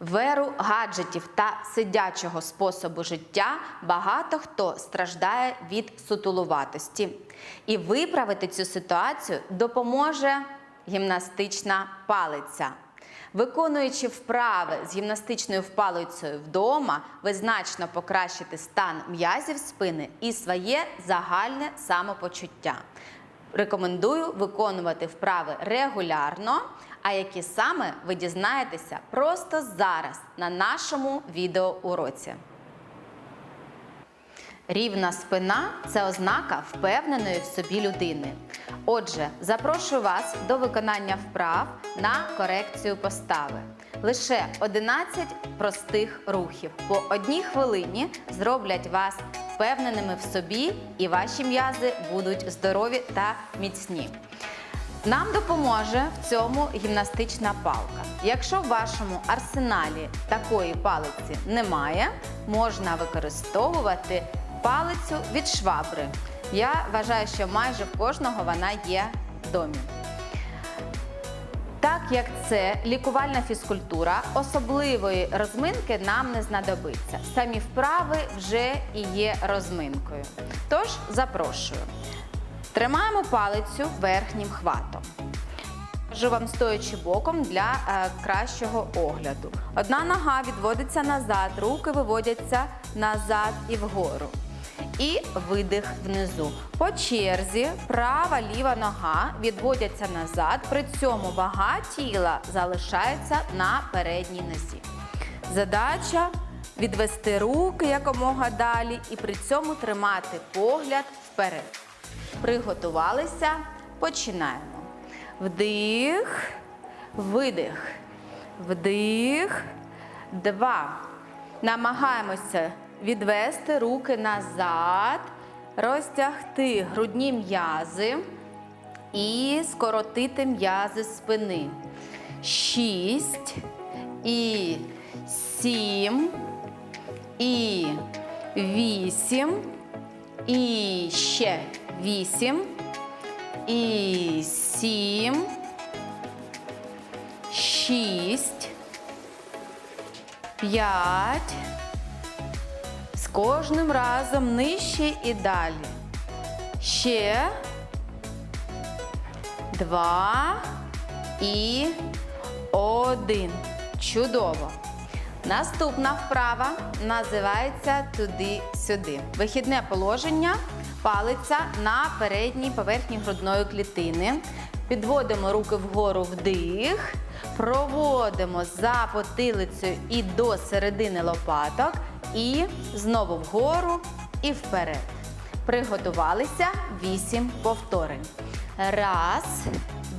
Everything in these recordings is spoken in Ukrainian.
В еру гаджетів та сидячого способу життя багато хто страждає від сутулуватості. І виправити цю ситуацію допоможе гімнастична палиця. Виконуючи вправи з гімнастичною впалицею вдома, ви значно покращите стан м'язів спини і своє загальне самопочуття. Рекомендую виконувати вправи регулярно, а які саме ви дізнаєтеся просто зараз на нашому відеоуроці. Рівна спина це ознака впевненої в собі людини. Отже, запрошую вас до виконання вправ на корекцію постави. Лише 11 простих рухів по одній хвилині зроблять вас впевненими в собі, і ваші м'язи будуть здорові та міцні. Нам допоможе в цьому гімнастична палка. Якщо в вашому арсеналі такої палиці немає, можна використовувати палицю від швабри. Я вважаю, що майже в кожного вона є в домі. Так як це лікувальна фізкультура, особливої розминки нам не знадобиться. Самі вправи вже і є розминкою. Тож запрошую. Тримаємо палицю верхнім хватом. Кажу вам стоячи боком для е, кращого огляду. Одна нога відводиться назад, руки виводяться назад і вгору. І видих внизу. По черзі права ліва нога відводяться назад, при цьому вага тіла залишається на передній нозі. Задача відвести руки якомога далі і при цьому тримати погляд вперед. Приготувалися, починаємо. Вдих, видих, вдих, два. Намагаємося відвести руки назад, розтягти грудні м'язи і скоротити м'язи спини. Шість і сім і вісім. І ще вісім. І сім. Шість. П'ять. З кожним разом нижче і далі. Ще. Два. І один. Чудово. Наступна вправа називається туди-сюди. Вихідне положення палиця на передній поверхні грудної клітини. Підводимо руки вгору вдих, проводимо за потилицею і до середини лопаток, і знову вгору і вперед. Приготувалися 8 повторень. Раз,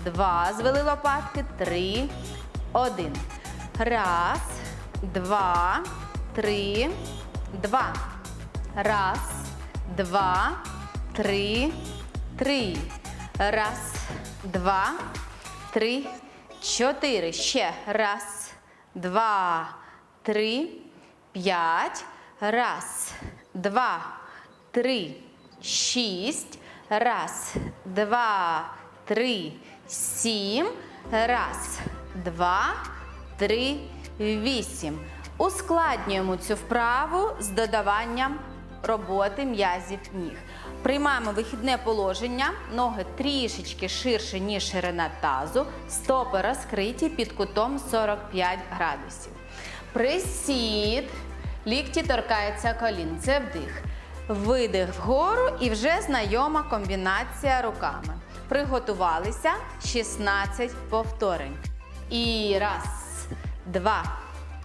два, звели лопатки, три, один. Раз, два, три, два. Раз, два, три, три. Раз, два, три, чотири. Ще раз, два, три, п'ять. Раз, два, три, шість. Раз, два, три, сім. Раз, два, три, вісім. Ускладнюємо цю вправу з додаванням роботи м'язів ніг. Приймаємо вихідне положення, ноги трішечки ширше, ніж ширина тазу, стопи розкриті під кутом 45 градусів. Присід, лікті торкаються колін. Це вдих. Видих вгору і вже знайома комбінація руками. Приготувалися 16 повторень. І раз, два,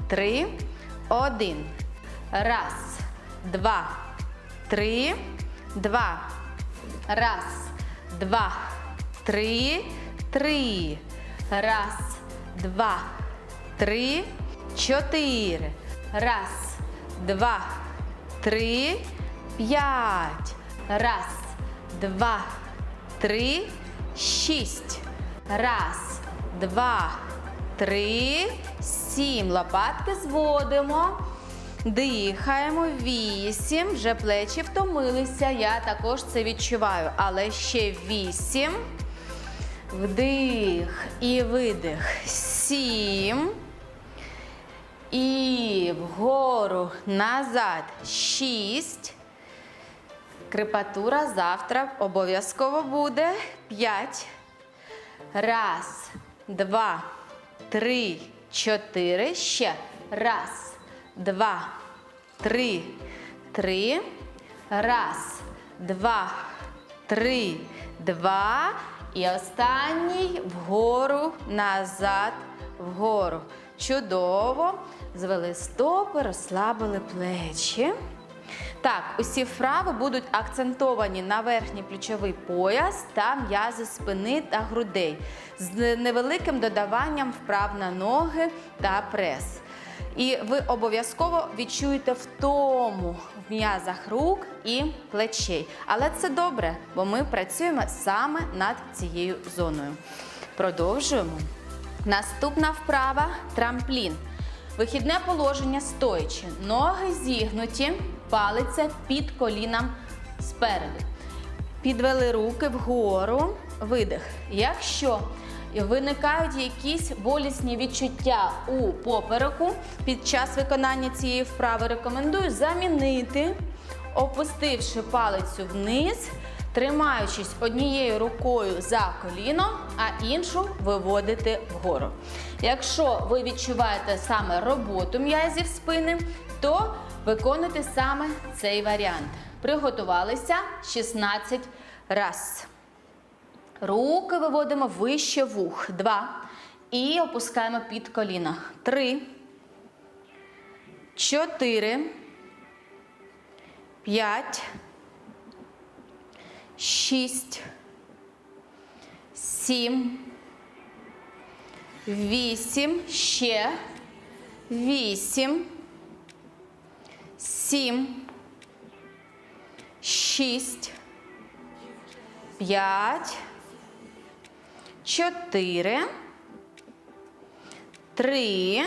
три, один. Раз, два, три, два. Раз, два, три, три. Раз, два, три, чотири. Раз, два, три, п'ять. Раз, два, три, шість. Раз, два, три, сім. Лопатки зводимо. Дихаємо. Вісім. Вже плечі втомилися. Я також це відчуваю. Але ще вісім. Вдих і видих. Сім. І вгору, назад. Шість. Крепатура завтра обов'язково буде. П'ять. Раз, два, три, чотири. Ще. Раз, два, три, три. Раз, два, три, два. І останній вгору, назад, вгору. Чудово. Звели стопи, розслабили плечі. Так, усі вправи будуть акцентовані на верхній плечовий пояс та м'язи спини та грудей з невеликим додаванням вправ на ноги та прес. І ви обов'язково відчуєте втому в м'язах рук і плечей. Але це добре, бо ми працюємо саме над цією зоною. Продовжуємо. Наступна вправа трамплін. Вихідне положення стоячи. Ноги зігнуті, палиця під коліном спереду. Підвели руки вгору, видих. Якщо виникають якісь болісні відчуття у попереку під час виконання цієї вправи, рекомендую замінити, опустивши палицю вниз, тримаючись однією рукою за коліно, а іншу виводити вгору. Якщо ви відчуваєте саме роботу м'язів спини, то виконуйте саме цей варіант. Приготувалися 16 раз. Руки виводимо вище вух. Два. І опускаємо під коліна. Три. Чотири. П'ять. Шість. Сім. Вісім. Ще. Вісім. Сім. Шість. П'ять. Чотири. Три.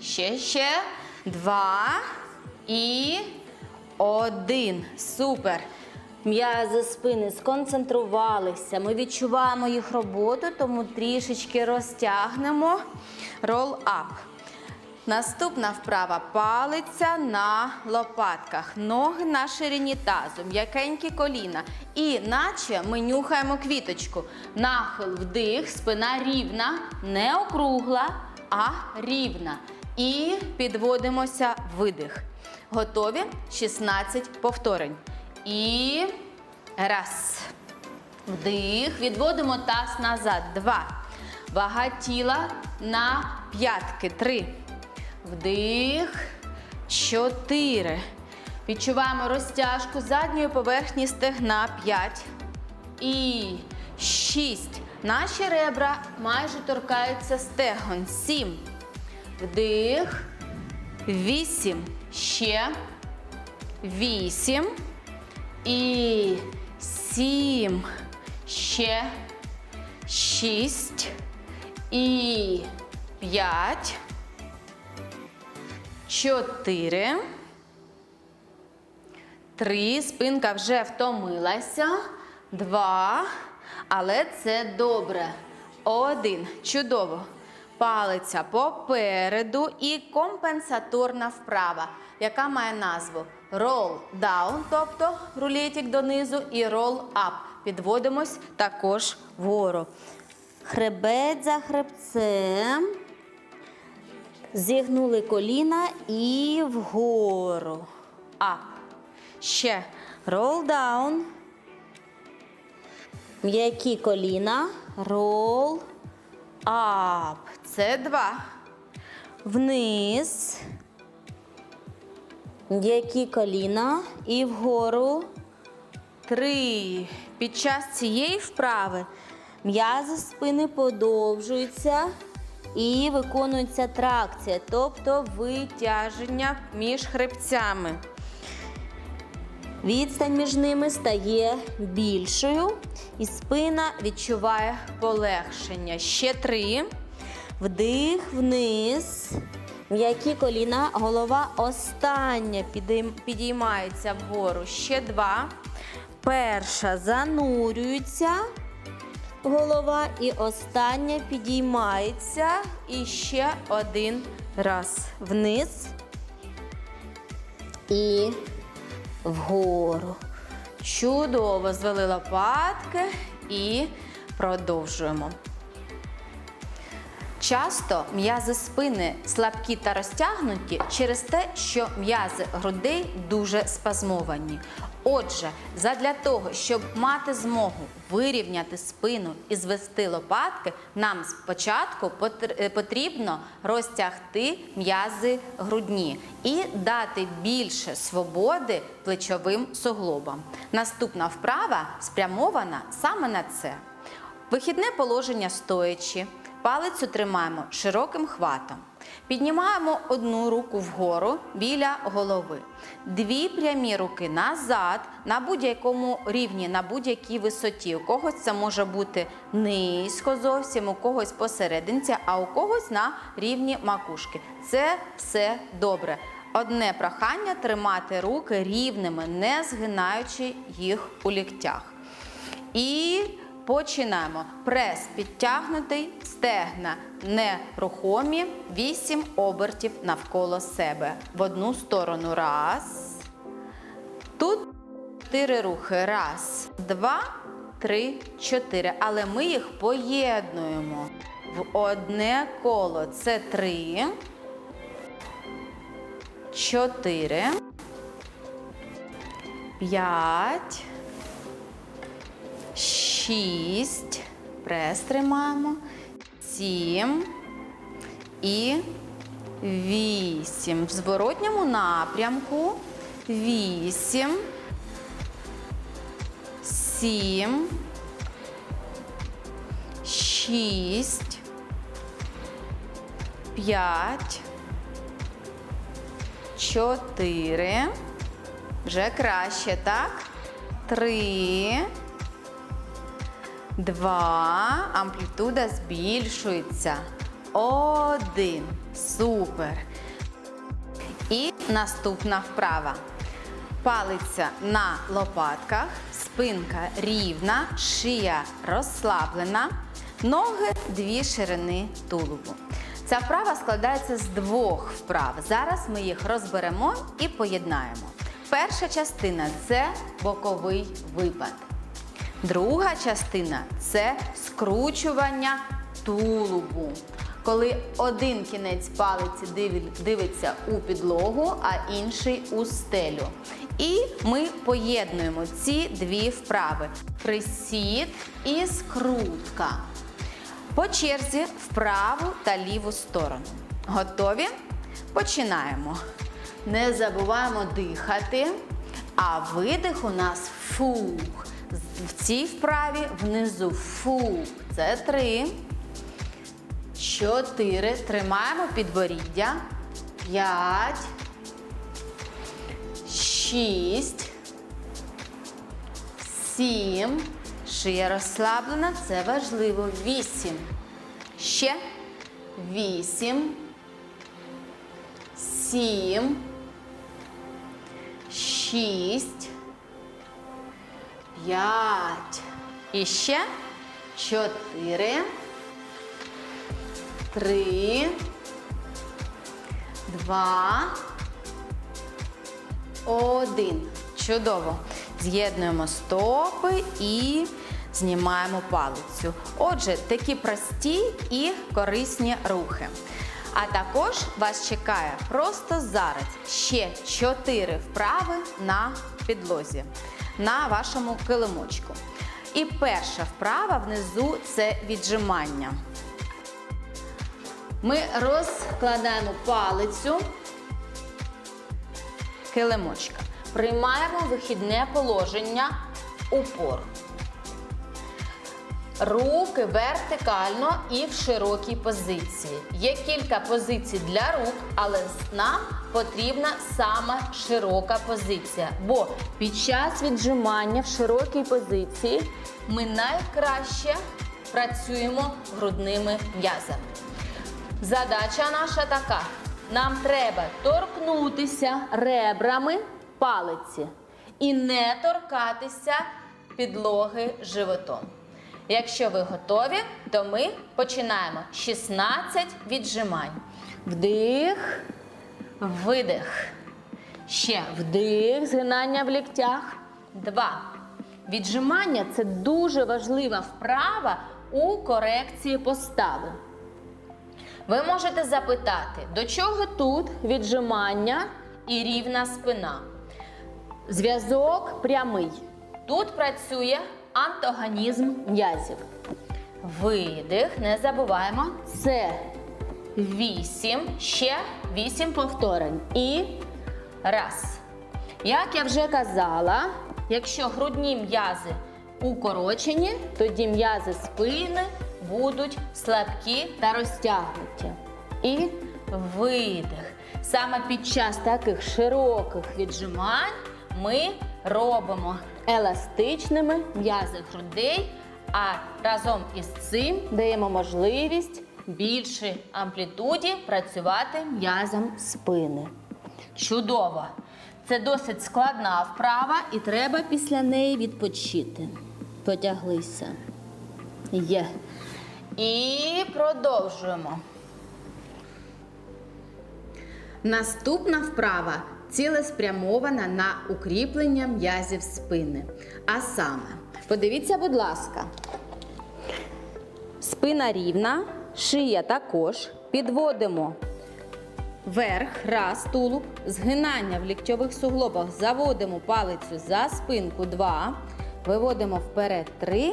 Ще, ще. Два. І один. Супер. М'язи спини сконцентрувалися. Ми відчуваємо їх роботу, тому трішечки розтягнемо. Roll up. Наступна вправа палиця на лопатках. Ноги на ширині тазу, м'якенькі коліна. І наче ми нюхаємо квіточку. Нахил вдих, спина рівна, не округла, а рівна. І підводимося видих. Готові? 16 повторень. І раз. Вдих. Відводимо таз назад. Два. Вага тіла на п'ятки. Три. Вдих. Чотири. Відчуваємо розтяжку задньої поверхні стегна. П'ять. І шість. Наші ребра майже торкаються стегон. Сім. Вдих. Вісім. Ще. Вісім. І сім. Ще. Шість. І п'ять. Чотири. Три. Спинка вже втомилася. Два. Але це добре. Один. Чудово. Палиця попереду і компенсаторна вправа, яка має назву roll down, тобто рулетик донизу, і roll up. Підводимось також вгору. Хребет за хребцем. Зігнули коліна і вгору. Ап. Ще. Roll down. М'які коліна. Roll up. Це два. Вниз. М'які коліна. І вгору. Три. Під час цієї вправи м'язи спини подовжуються і виконується тракція, тобто витяження між хребцями. Відстань між ними стає більшою, і спина відчуває полегшення. Ще три. Вдих вниз. М'які коліна, голова остання підіймається вгору. Ще два. Перша занурюється. Голова і остання підіймається. І ще один раз. Вниз. і вгору. Чудово звели лопатки і продовжуємо. Часто м'язи спини слабкі та розтягнуті через те, що м'язи грудей дуже спазмовані. Отже, задля того, щоб мати змогу вирівняти спину і звести лопатки, нам спочатку е, потрібно розтягти м'язи грудні і дати більше свободи плечовим суглобам. Наступна вправа спрямована саме на це. Вихідне положення стоячи. Палицю тримаємо широким хватом. Піднімаємо одну руку вгору біля голови. Дві прямі руки назад на будь-якому рівні, на будь-якій висоті. У когось це може бути низько зовсім, у когось посерединці, а у когось на рівні макушки. Це все добре. Одне прохання тримати руки рівними, не згинаючи їх у ліктях. І починаємо. Прес підтягнутий, стегна нерухомі, 8 обертів навколо себе. В одну сторону. Раз. Тут чотири рухи. Раз, два, три, чотири. Але ми їх поєднуємо в одне коло. Це три. Чотири. П'ять. Шість. Прес тримаємо. Сім. І вісім. В зворотньому напрямку. Вісім. Сім. Шість. П'ять. Чотири. Вже краще, так? Три. Два. Амплітуда збільшується. Один. Супер. І наступна вправа. Палиця на лопатках, спинка рівна, шия розслаблена, ноги дві ширини тулубу. Ця вправа складається з двох вправ. Зараз ми їх розберемо і поєднаємо. Перша частина це боковий випад. Друга частина це скручування тулубу. Коли один кінець палиці дивиться у підлогу, а інший у стелю. І ми поєднуємо ці дві вправи: присід і скрутка. По черзі в праву та ліву сторону. Готові? Починаємо. Не забуваємо дихати, а видих у нас фух. В цій вправі внизу фух. Це три. Чотири. Тримаємо підборіддя. П'ять. Шість. Сім. Шия розслаблена, це важливо. Вісім. Ще. Вісім. Сім. Шість. П'ять. І ще. Чотири. Три. Два. Один. Чудово. З'єднуємо стопи і знімаємо палицю. Отже, такі прості і корисні рухи. А також вас чекає просто зараз ще 4 вправи на підлозі, на вашому килимочку. І перша вправа внизу це віджимання. Ми розкладаємо палицю килимочка. Приймаємо вихідне положення упор. Руки вертикально і в широкій позиції. Є кілька позицій для рук, але нам потрібна саме широка позиція. Бо під час віджимання в широкій позиції ми найкраще працюємо грудними м'язами. Задача наша така: нам треба торкнутися ребрами палиці і не торкатися підлоги животом. Якщо ви готові, то ми починаємо 16 віджимань. Вдих, видих. Ще Вдих, згинання в ліктях. Два. Віджимання це дуже важлива вправа у корекції постави. Ви можете запитати, до чого тут віджимання і рівна спина? Зв'язок прямий. Тут працює антагонізм М'язів. видих. Не забуваємо. Це Вісім. Ще вісім повторень. І Раз. Як я вже казала, якщо грудні м'язи укорочені, тоді м'язи спини будуть слабкі та розтягнуті. І видих. Саме під час таких широких віджимань ми робимо еластичними м'язи грудей, а разом із цим даємо можливість більшій амплітуді працювати м'язом. спини. Чудово! Це досить складна вправа і треба Після неї відпочити. Потяглися. Є. І продовжуємо. Наступна вправа цілеспрямована на укріплення м'язів спини. А саме, подивіться, будь ласка, Спина рівна, шия також. Підводимо вверх, раз, тулуб, згинання в ліктьових суглобах, заводимо палицю за спинку, два, Виводимо вперед 3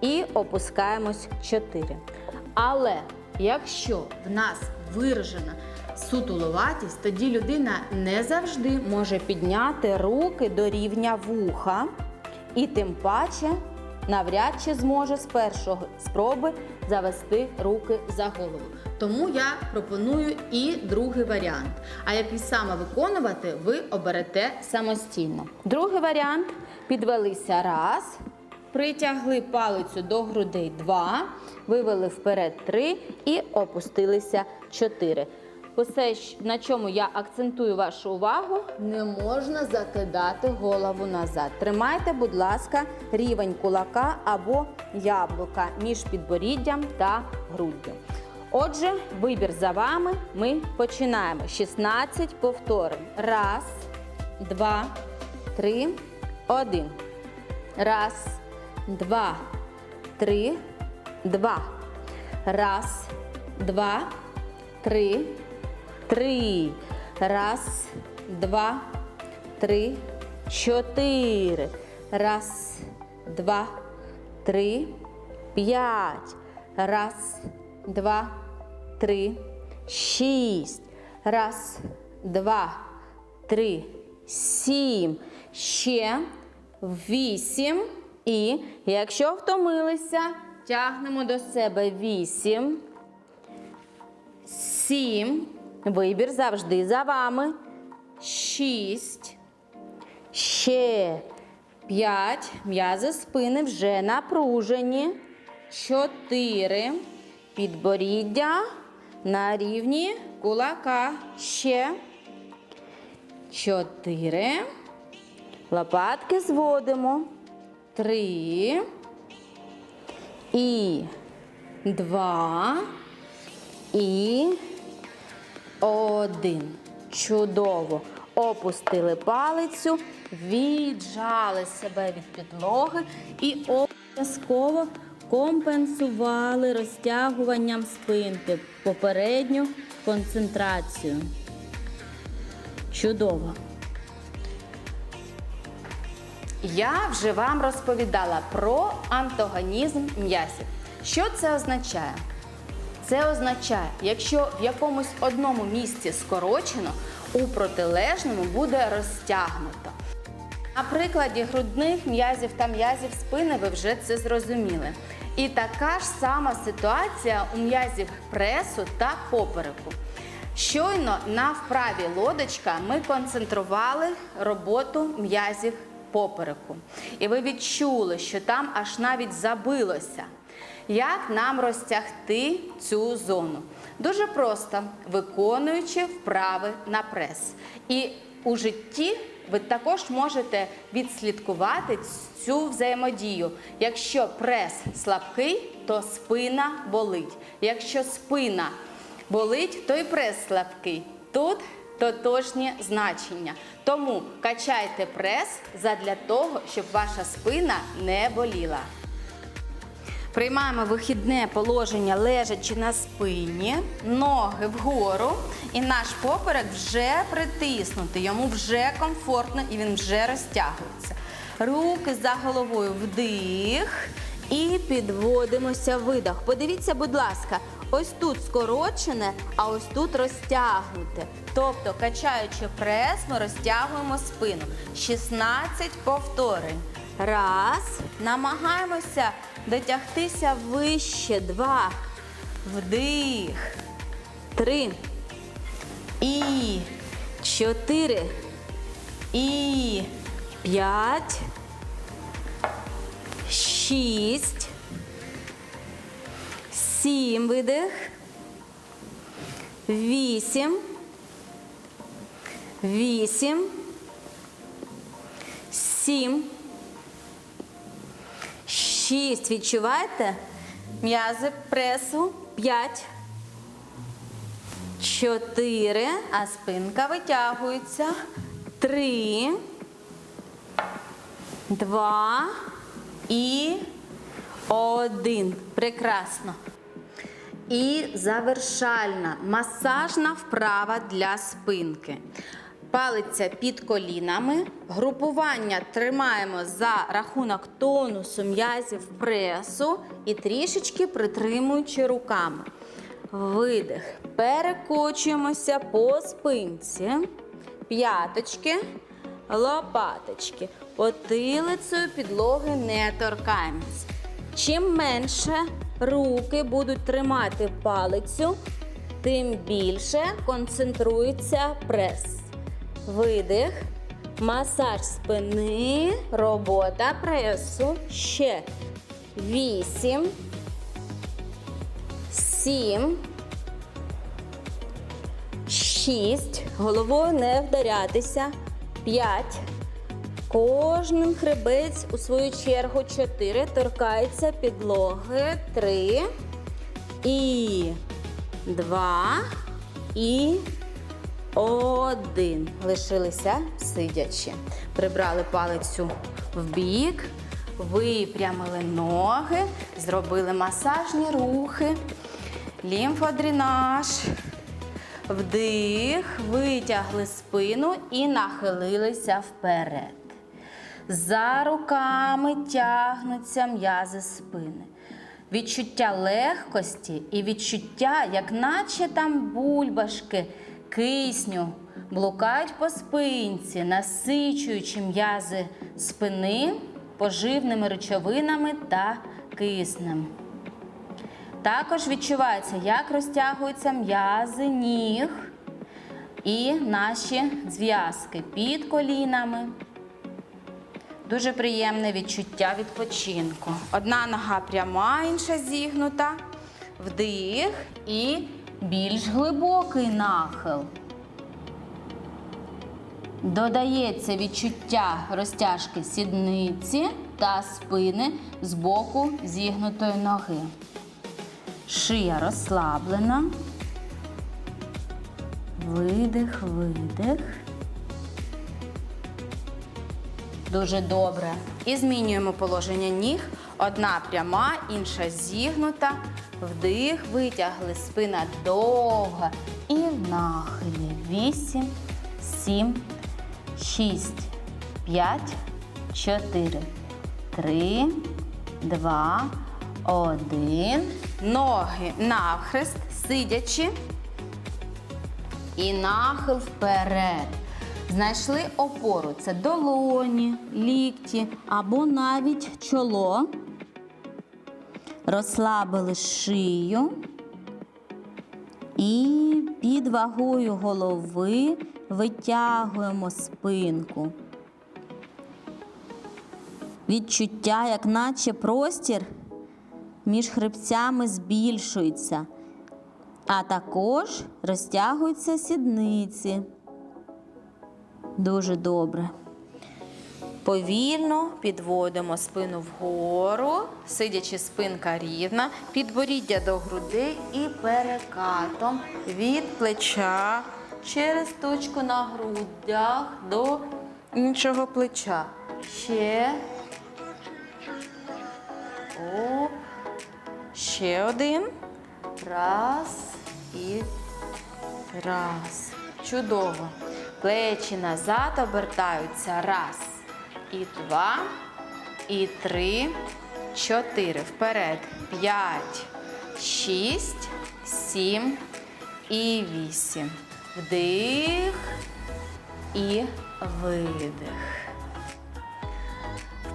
і опускаємось 4. Але якщо в нас виражена сутуловатість, тоді людина не завжди Може підняти руки до рівня вуха і тим паче навряд чи зможе з першої спроби завести руки за голову. Тому я пропоную і другий варіант. А який саме виконувати, ви оберете самостійно. Другий варіант підвелися раз, Притягли палицю до грудей два. вивели вперед 3 і опустилися 4. Усе, на чому я акцентую вашу увагу, не можна закидати голову назад. Тримайте, будь ласка, рівень кулака або яблука між підборіддям та груддю. Отже, вибір за вами. Ми починаємо. 16 повторень. Раз, два, три, один. Раз, два, три, два. Раз, два, три, три. Раз, два, три, чотири. Раз, два, три, п'ять. Раз, два, три, шість. Раз, два, три, сім. Ще вісім. І якщо втомилися, тягнемо до себе вісім. Сім. Вибір завжди за вами. Шість. Ще п'ять. М'язи спини вже напружені. Чотири. Підборіддя на рівні кулака. Ще. Чотири. Лопатки зводимо. Три. І два. І один. Чудово. Опустили палицю, віджали себе від підлоги і обов'язково компенсували розтягуванням спинки попередню концентрацію. Чудово. Я вже вам розповідала про антагонізм м'язів. Що це означає? Це означає, якщо в якомусь одному місці скорочено, у протилежному буде розтягнуто. На прикладі грудних м'язів та м'язів спини ви вже це зрозуміли. І така ж сама ситуація у м'язів пресу та попереку. Щойно на вправі лодочка ми концентрували роботу м'язів попереку. І ви відчули, що там аж навіть забилося. Як нам розтягти цю зону? Дуже просто виконуючи вправи на прес. І у житті ви також можете відслідкувати цю взаємодію. Якщо прес слабкий, то спина болить. Якщо спина болить, то і прес слабкий. Тут тотожні значення. Тому качайте прес задля того, щоб ваша спина не боліла. Приймаємо вихідне положення лежачи на спині, ноги вгору, і наш поперек вже притиснутий, йому вже комфортно і він вже розтягується. Руки за головою вдих і підводимося видох. Подивіться, будь ласка, ось тут скорочене, а ось тут розтягнуте. Тобто, качаючи прес, ми розтягуємо спину. 16 повторень. Раз. Намагаємося дотягтися вище. Два. Вдих. Три. І. Чотири. І. П'ять. Шість. Сім видих. Вісім. Вісім. Сім. Шість. Відчуваєте? М'язи пресу. П'ять. Чотири. А спинка витягується. Три. Два. І один. Прекрасно. І завершальна масажна вправа для спинки. Палиця під колінами. Групування тримаємо за рахунок тонусу м'язів пресу і трішечки притримуючи руками. Видих. Перекочуємося по спинці. П'яточки, лопаточки. Потилицею підлоги не торкаємось. Чим менше руки будуть тримати палицю, тим більше концентрується прес. Видих, масаж спини, робота пресу. Ще вісім, сім, шість. Головою не вдарятися. П'ять. Кожен хребець у свою чергу 4 торкається підлоги. 3 і 2 і 1. Лишилися сидячи. Прибрали палицю в бік, випрямили ноги, зробили масажні рухи, лімфодренаж. Вдих, витягли спину і нахилилися вперед. За руками тягнуться м'язи спини. Відчуття легкості і відчуття, як наче там бульбашки кисню блукають по спинці, насичуючи м'язи спини поживними речовинами та киснем. Також відчувається, як розтягуються м'язи ніг і наші зв'язки під колінами. Дуже приємне відчуття відпочинку. Одна нога пряма, інша зігнута. Вдих і більш глибокий нахил. Додається відчуття розтяжки сідниці та спини з боку зігнутої ноги. Шия розслаблена. Видих, видих. Дуже добре. І змінюємо положення ніг. Одна пряма, інша зігнута. Вдих, витягли, спина довга. І нахилі. Вісім, сім, шість, п'ять, чотири, три, два, один. Ноги навхрест, сидячи. І нахил вперед. Знайшли опору. Це долоні, лікті або навіть чоло. Розслабили шию. І під вагою голови витягуємо спинку. Відчуття, як наче простір між хребцями збільшується, а також розтягуються сідниці. Дуже добре. Повільно підводимо спину вгору, сидячи спинка рівна, підборіддя до грудей і перекатом від плеча через точку на грудях до іншого плеча. Ще. Оп. Ще один. Раз і раз. Чудово. Плечі назад обертаються. Раз. І два. І три. Чотири. Вперед. П'ять. Шість. Сім. І вісім. Вдих. І видих.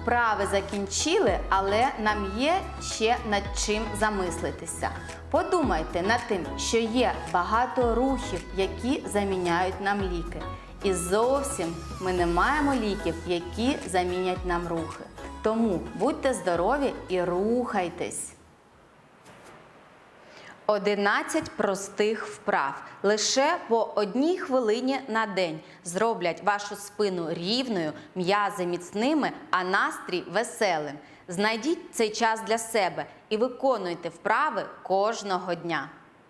Вправи закінчили, але нам є ще над чим замислитися. Подумайте над тим, що є багато рухів, які заміняють нам ліки. І зовсім ми не маємо ліків, які замінять нам рухи. Тому будьте здорові і рухайтесь. 11 простих вправ. Лише по одній хвилині на день зроблять вашу спину рівною, м'язи міцними, а настрій веселим. Знайдіть цей час для себе і виконуйте вправи кожного дня.